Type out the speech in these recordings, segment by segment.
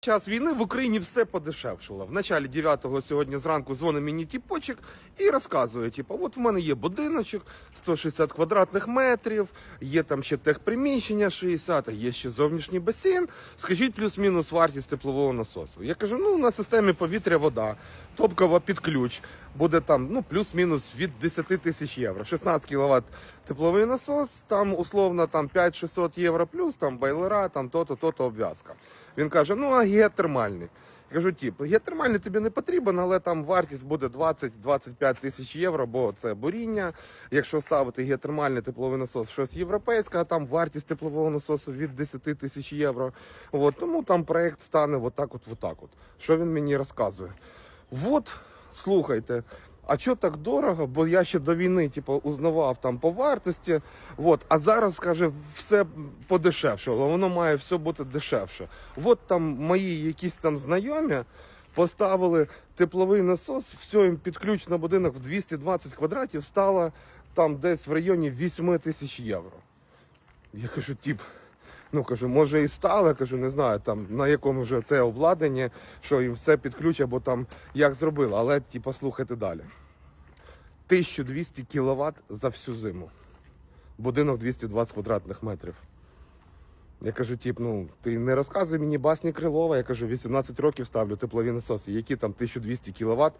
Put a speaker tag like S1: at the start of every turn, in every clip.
S1: час війни в Україні все подешевшило. В началі 9-го сьогодні зранку дзвонить мені тіпочок і розказує: типу, от в мене є будиночок 160 квадратних метрів, є там ще техприміщення 60, а є ще зовнішній басейн. Скажіть плюс-мінус вартість теплового насосу. Я кажу, ну на системі повітря вода, топкова під ключ. Буде там ну плюс-мінус від 10 тисяч євро. 16 кВт тепловий насос, там условно там 5-600 євро плюс, там байлера, там то-то, то-то обв'язка. Він каже: ну а геотермальний. Я кажу, тип, геотермальний тобі не потрібен, але там вартість буде 20-25 тисяч євро, бо це буріння. Якщо ставити геотермальний тепловий насос, щось європейське, а там вартість теплового насосу від 10 тисяч євро. От, тому там проект стане отак от, отак от. Що він мені розказує? От, слухайте. А що так дорого? Бо я ще до війни, типу, узнавав там по вартості. От, а зараз каже, все подешевшало, воно має все бути дешевше. От там мої якісь там знайомі поставили тепловий насос, все їм під ключ на будинок в 220 квадратів стало там десь в районі 8 тисяч євро. Я кажу, тип, ну кажу, може і стало, кажу, не знаю, там на якому вже це обладнання, що їм все під ключ, або там як зробили. Але типу, слухайте далі. 1200 кВт за всю зиму. Будинок 220 квадратних метрів. Я кажу, тип, ну ти не розказуй мені басні Крилова. Я кажу, 18 років ставлю теплові насоси. Які там 1200 кВт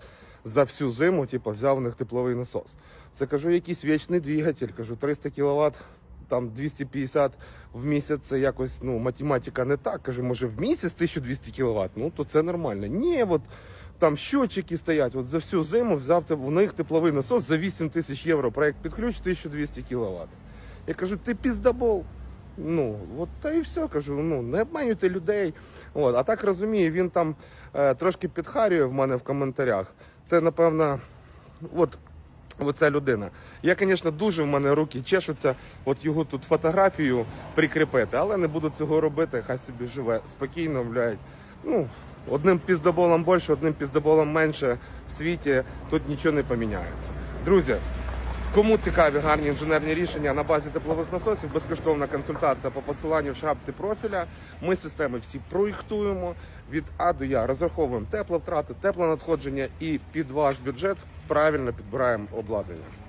S1: за всю зиму, типу, взяв у них тепловий насос. Це кажу, якийсь вічний двигатель, кажу, 300 кВт, там 250 в місяць. Це якось ну, математика не так. Кажу, може в місяць 1200 кВт, ну то це нормально. Ні, от там щотчики стоять. От за всю зиму взяв у них тепловий насос за 8 тисяч євро. Проект під ключ 1200 кВт. Я кажу, ти піздабол. Ну, от та і все кажу. Ну не обманюйте людей. От, а так розумію, він там е, трошки підхарює в мене в коментарях. Це напевно, от. Оця людина. Я, звісно, дуже в мене руки чешуться, от його тут фотографію прикріпити, але не буду цього робити, хай собі живе спокійно, блядь. Ну, одним піздоболом більше, одним піздоболом менше в світі тут нічого не поміняється. Друзі, Кому цікаві гарні інженерні рішення на базі теплових насосів, безкоштовна консультація по посиланню в шапці профіля. Ми системи всі проєктуємо від А до Я. Розраховуємо тепловтрати, теплонадходження і під ваш бюджет правильно підбираємо обладнання.